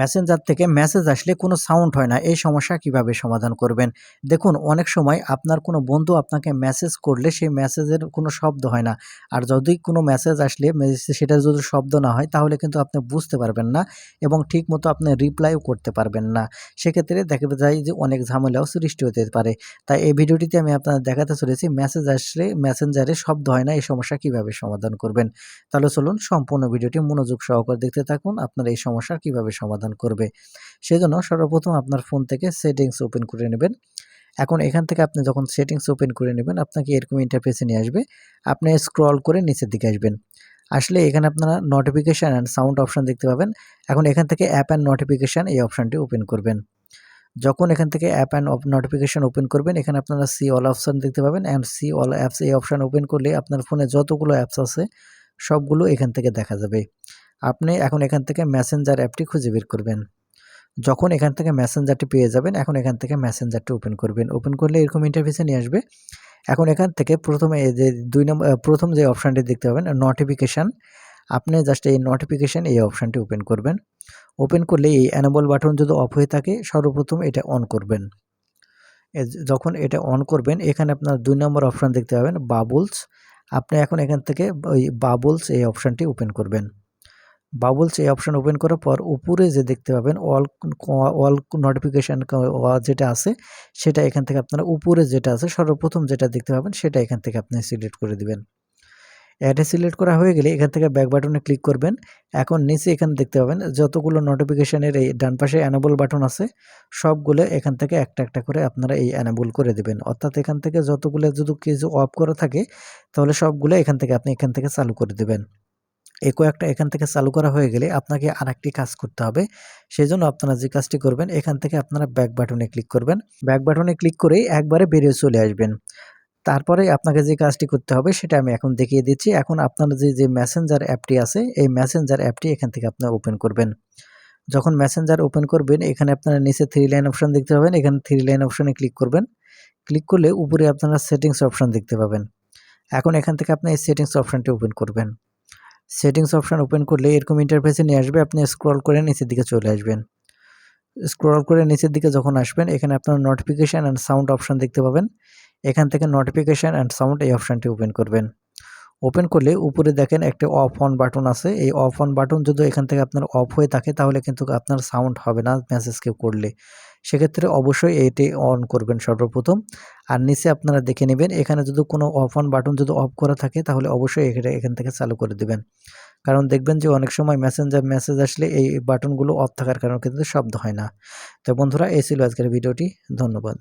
Messenger থেকে message আসলে কোনো সাউন্ড হয় না। এই সমস্যা কীভাবে সমাধান করবেন? দেখুন, অনেক সময় আপনার কোনো বন্ধু আপনাকে মেসেজ করলে সেই মেসেজের কোনো শব্দ হয় না। আর যদি কোনো মেসেজ আসলে সেটার যদি শব্দ না হয়, তাহলে কিন্তু আপনি বুঝতে পারবেন না এবং ঠিক মতো আপনি রিপ্লাইও করতে পারবেন না। সেক্ষেত্রে দেখা যায় যে অনেক ঝামেলাও সৃষ্টি হতে পারে। তাই এই ভিডিওটিতে আমি আপনাদের দেখাতে চলেছি মেসেজ আসলে মেসেঞ্জারে শব্দ হয় না, এই সমস্যা কীভাবে সমাধান করবেন? তাহলে চলুন সম্পূর্ণ ভিডিওটি মনোযোগ সহকারে দেখতে থাকুন, আপনার এই সমস্যার কীভাবে সমাধান করবে। সেজন্য সর্বপ্রথম আপনার ফোন থেকে সেটিংস ওপেন করে নেবেন। এখন এখান থেকে আপনি যখন সেটিংস ওপেন করে নেবেন, আপনাকে এরকম ইন্টারফেসে নিয়ে আসবে। আপনি স্ক্রল করে নিচের দিকে আসবেন। আসলে এখানে আপনারা নোটিফিকেশান অ্যান্ড সাউন্ড অপশান দেখতে পাবেন। এখন এখান থেকে অ্যাপ অ্যান্ড নোটিফিকেশান এই অপশানটি ওপেন করবেন। যখন এখান থেকে অ্যাপ অ্যান্ড নোটিফিকেশান ওপেন করবেন, এখানে আপনারা সি অল অপশান দেখতে পাবেন অ্যান্ড সি অল অ্যাপস এই অপশান ওপেন করলে আপনার ফোনে যতগুলো অ্যাপস আছে, সবগুলো এখান থেকে দেখা যাবে। আপনি এখন এখান থেকে মেসেঞ্জার অ্যাপটি খুঁজে বের করবেন। যখন এখান থেকে মেসেঞ্জারটি পেয়ে যাবেন, এখন এখান থেকে মেসেঞ্জারটি ওপেন করবেন। ওপেন করলে এরকম ইন্টারফেসে নিয়ে আসবে। এখন এখান থেকে প্রথমে যে দুই নম্বর প্রথম যে অপশানটি দেখতে পাবেন নোটিফিকেশান আপনি জাস্ট এই নোটিফিকেশান এই অপশানটি ওপেন করবেন। ওপেন করলে এই অ্যানাবল বাটন যদি অফ হয়ে থাকে, সর্বপ্রথম এটা অন করবেন। যখন এটা অন করবেন, এখানে আপনার দুই নম্বর অপশান দেখতে পাবেন বাবুলস আপনি এখন এখান থেকে ওই বাবুলস এই অপশানটি ওপেন করবেন। বাবলস এই অপশান ওপেন করার পর উপরে যে দেখতে পাবেন অল অল নোটিফিকেশান যেটা আছে, সেটা এখান থেকে আপনারা উপরে যেটা আছে, সর্বপ্রথম যেটা দেখতে পাবেন সেটা এখান থেকে আপনি সিলেক্ট করে দিবেন। অ্যাডে সিলেক্ট করা হয়ে গেলে এখান থেকে ব্যাক বাটনে ক্লিক করবেন। এখন নিচে এখানে দেখতে পাবেন যতগুলো নোটিফিকেশানের এই ডান পাশে অ্যানাবল বাটন আছে, সবগুলো এখান থেকে একটা একটা করে আপনারা এই অ্যানাবল করে দেবেন। অর্থাৎ এখান থেকে যতগুলো যদি কিছু অফ করা থাকে, তাহলে সবগুলো এখান থেকে আপনি এখান থেকে চালু করে দেবেন। এই কয়েকটা এখান থেকে চালু করা হয়ে গেলে আপনাকে আরেকটি কাজ করতে হবে। সেই জন্য আপনারা যে কাজটি করবেন, এখান থেকে আপনারা ব্যাক বাটনে ক্লিক করবেন। ব্যাক বাটনে ক্লিক করেই একবারে বেরিয়ে চলে আসবেন। তারপরে আপনাকে যে কাজটি করতে হবে, সেটা আমি এখন দেখিয়ে দিচ্ছি। এখন আপনার যে যে মেসেঞ্জার অ্যাপটি আছে, এই মেসেঞ্জার অ্যাপটি এখান থেকে আপনারা ওপেন করবেন। যখন মেসেঞ্জার ওপেন করবেন, এখানে আপনারা নিচে থ্রি লাইন অপশন দেখতে পাবেন। এখানে থ্রি লাইন অপশনে ক্লিক করবেন। ক্লিক করলে উপরে আপনারা সেটিংস অপশন দেখতে পাবেন। এখন এখান থেকে আপনি এই সেটিংস অপশনটি ওপেন করবেন। সেটিংস অপশান ওপেন করলে এরকম ইন্টারফেসে নিয়ে আসবে। আপনি স্ক্রল করে নিচের দিকে চলে আসবেন। স্ক্রল করে নিচের দিকে যখন আসবেন, এখানে আপনার নোটিফিকেশান অ্যান্ড সাউন্ড অপশান দেখতে পাবেন। এখান থেকে নোটিফিকেশান অ্যান্ড সাউন্ড এই অপশানটি ওপেন করবেন। ওপেন করলে উপরে দেখেন একটা অফ অন বাটন আছে। এই অফ অন বাটন যদি এখান থেকে আপনার অফ হয়ে থাকে, তাহলে কিন্তু আপনার সাউন্ড হবে না মেসেজ কেউ করলে। সেক্ষেত্রে অবশ্যই এটি অন করবেন সর্বপ্রথম। আর নিচে আপনারা দেখে নেবেন, এখানে যদি কোনো অফ অন বাটন যদি অফ করা থাকে, তাহলে অবশ্যই এটা এখান থেকে চালু করে দেবেন। কারণ দেখবেন যে অনেক সময় মেসেঞ্জার মেসেজ আসলে এই বাটনগুলো অফ থাকার কারণে কিন্তু শব্দ হয় না। তো বন্ধুরা, এই ছিল আজকের ভিডিওটি। ধন্যবাদ।